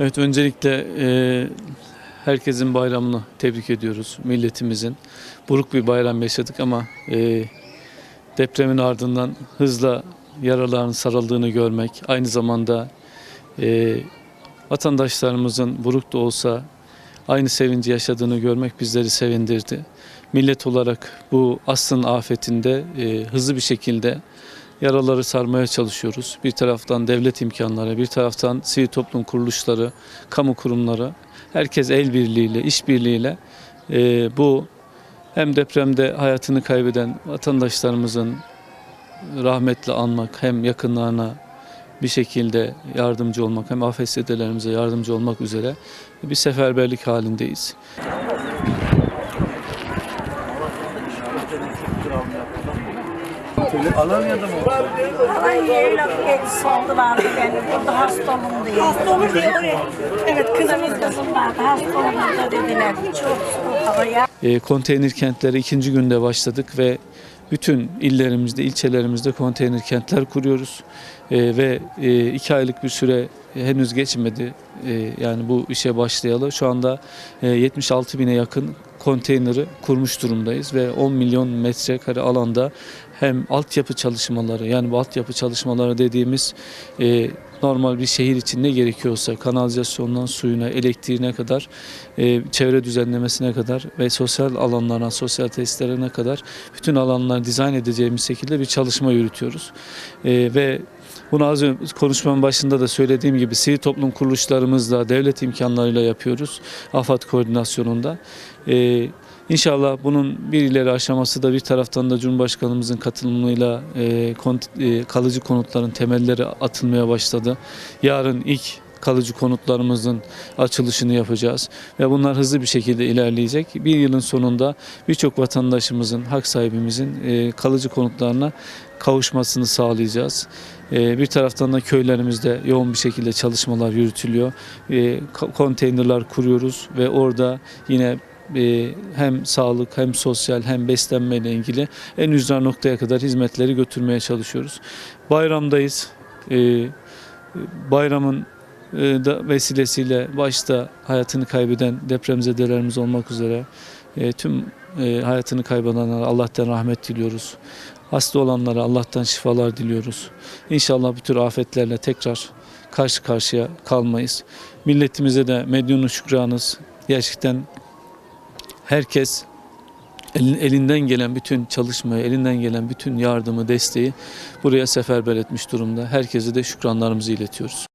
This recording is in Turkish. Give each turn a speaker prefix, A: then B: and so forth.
A: Evet öncelikle e, herkesin bayramını tebrik ediyoruz. Milletimizin. Buruk bir bayram yaşadık ama e, depremin ardından hızla yaraların sarıldığını görmek, aynı zamanda e, vatandaşlarımızın buruk da olsa aynı sevinci yaşadığını görmek bizleri sevindirdi. Millet olarak bu asrın afetinde e, hızlı bir şekilde yaraları sarmaya çalışıyoruz. Bir taraftan devlet imkanları, bir taraftan sivil toplum kuruluşları, kamu kurumları, herkes el birliğiyle, iş birliğiyle e, bu hem depremde hayatını kaybeden vatandaşlarımızın rahmetle anmak, hem yakınlarına bir şekilde yardımcı olmak, hem afetzedelerimize yardımcı olmak üzere bir seferberlik halindeyiz.
B: Alanya'da mı?
C: Alanya'yla oldulardı beni. Burada hasta olun diye. Hasta olun diye oraya. Evet kızımız kızım vardı. Hasta olun da dediler. Çok soğuk havaya.
A: E, konteyner kentlere ikinci günde başladık ve bütün illerimizde, ilçelerimizde konteyner kentler kuruyoruz. E, ve e, iki aylık bir süre henüz geçmedi. E, yani bu işe başlayalı. Şu anda e, 76 bine yakın konteyneri kurmuş durumdayız ve 10 milyon metrekare alanda hem altyapı çalışmaları yani bu altyapı çalışmaları dediğimiz e, normal bir şehir için ne gerekiyorsa kanalizasyondan suyuna, elektriğine kadar, e, çevre düzenlemesine kadar ve sosyal alanlarına, sosyal tesislerine kadar bütün alanları dizayn edeceğimiz şekilde bir çalışma yürütüyoruz. E, ve bunu az önce konuşmamın başında da söylediğim gibi sivil toplum kuruluşlarımızla, devlet imkanlarıyla yapıyoruz. AFAD koordinasyonunda. Ee, İnşallah bunun bir ileri aşaması da bir taraftan da Cumhurbaşkanımızın katılımıyla e, kont- e, kalıcı konutların temelleri atılmaya başladı. Yarın ilk kalıcı konutlarımızın açılışını yapacağız ve bunlar hızlı bir şekilde ilerleyecek. Bir yılın sonunda birçok vatandaşımızın, hak sahibimizin e, kalıcı konutlarına kavuşmasını sağlayacağız. E, bir taraftan da köylerimizde yoğun bir şekilde çalışmalar yürütülüyor. E, ko- konteynerler kuruyoruz ve orada yine e, hem sağlık hem sosyal hem beslenme ile ilgili en ücra noktaya kadar hizmetleri götürmeye çalışıyoruz. Bayramdayız. E, bayramın e, da vesilesiyle başta hayatını kaybeden depremzedelerimiz olmak üzere e, tüm e, hayatını kaybedenlere Allah'tan rahmet diliyoruz. Hasta olanlara Allah'tan şifalar diliyoruz. İnşallah bu tür afetlerle tekrar karşı karşıya kalmayız. Milletimize de medyunu şükranız. Gerçekten herkes elin- elinden gelen bütün çalışmayı, elinden gelen bütün yardımı, desteği buraya seferber etmiş durumda. Herkese de şükranlarımızı iletiyoruz.